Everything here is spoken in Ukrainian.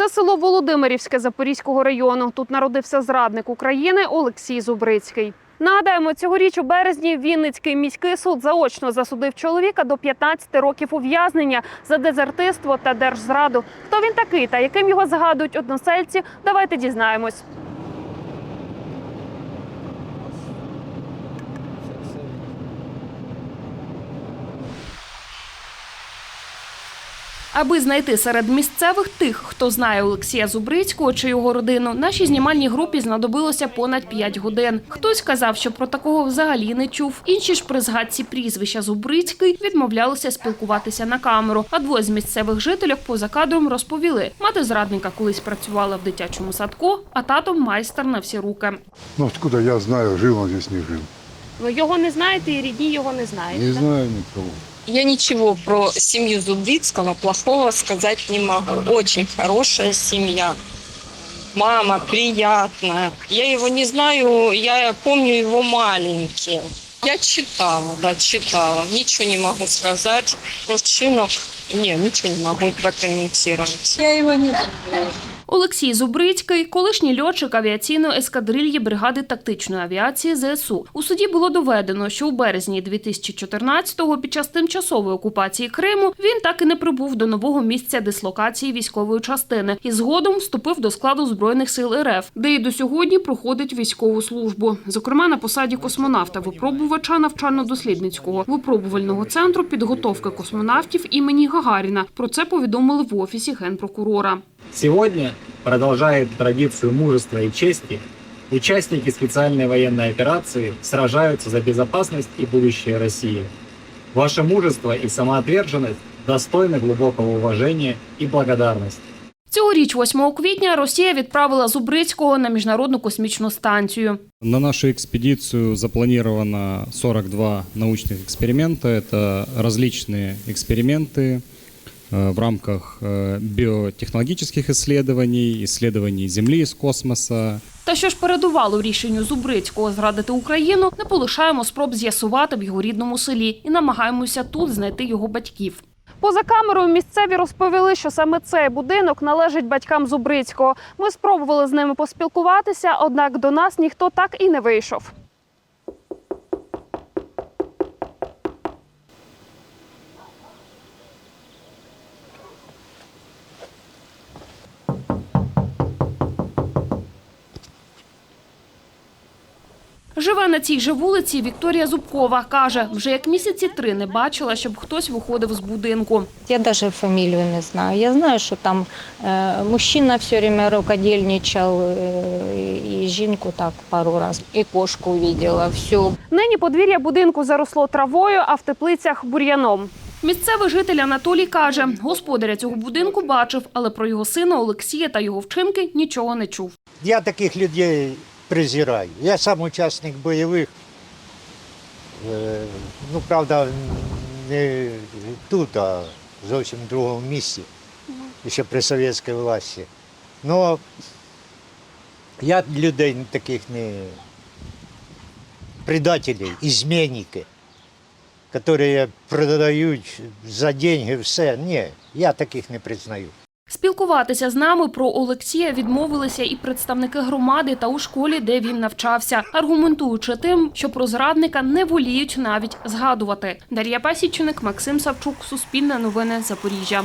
Це село Володимирівське Запорізького району. Тут народився зрадник України Олексій Зубрицький. Нагадаємо, цьогоріч у березні Вінницький міський суд заочно засудив чоловіка до 15 років ув'язнення за дезертирство та держзраду. Хто він такий та яким його згадують односельці? Давайте дізнаємось. Аби знайти серед місцевих тих, хто знає Олексія Зубрицького чи його родину, нашій знімальній групі знадобилося понад 5 годин. Хтось казав, що про такого взагалі не чув. Інші ж при згадці прізвища Зубрицький відмовлялися спілкуватися на камеру. А двоє з місцевих жителів поза кадром розповіли: мати зрадника колись працювала в дитячому садку, а тато майстер на всі руки. Ну откуда я знаю, жил он здесь, не жил. Ви його не знаєте і рідні його не знаєте. Не знаю никого. Я ничего про семью Зубрицкого плохого сказать не могу. Очень хорошая семья. Мама приятная. Я его не знаю, я помню его маленьким. Я читала, да, читала. Ничего не могу сказать. Про чинов, не, ничего не могу прокомментировать. Я его не знаю. Олексій Зубрицький, колишній льотчик авіаційної ескадрильї бригади тактичної авіації ЗСУ. У суді було доведено, що у березні 2014-го під час тимчасової окупації Криму він так і не прибув до нового місця дислокації військової частини і згодом вступив до складу збройних сил РФ, де і до сьогодні проходить військову службу. Зокрема, на посаді космонавта випробувача навчально-дослідницького випробувального центру підготовки космонавтів імені Гагаріна. Про це повідомили в офісі генпрокурора. Сегодня продолжает традицию мужества и чести. Участники специальной военной операции сражаются за безопасность и будущее России. Ваше мужество и самоотверженность достойны глубокого уважения и благодарности. Цьогоріч, 8 квітня, Росія відправила Зубрицького на міжнародну космічну станцію. На нашу экспедицию запланировано 42 научных эксперимента. Это различные эксперименты э, в рамках э, биотехнологических исследований, исследований Земли из космоса, Та що ж передувало рішенню Зубрицького зрадити Україну, не полишаємо спроб з'ясувати в його рідному селі і намагаємося тут знайти його батьків. Поза камерою місцеві розповіли, що саме цей будинок належить батькам Зубрицького. Ми спробували з ними поспілкуватися, однак до нас ніхто так і не вийшов. Живе на цій же вулиці Вікторія Зубкова. Каже, вже як місяці три не бачила, щоб хтось виходив з будинку. Я даже фамилию не знаю. Я знаю, что там э, мужчина все время рукодельничал, э, и жінку так пару раз, и кошку видела, все. Нині подвір'я будинку заросло травою, а в теплицях бур'яном. Місцевий житель Анатолій каже, господаря цього будинку бачив, але про його сина Олексія та його вчинки нічого не чув. Я таких людей презираю. Я сам учасник бойових. Е, Ну, правда, не тут, а зовсім в другому місці, ще при совєтській власті. Ну, я людей таких не предателей, изменники, які продають за деньги все. Ні, я таких не признаю. Спілкуватися з нами про Олексія відмовилися і представники громади та у школі, де він навчався, аргументуючи тим, що про зрадника не воліють навіть згадувати. Дар'я Пасічник, Максим Савчук, Суспільне новини, Запоріжжя.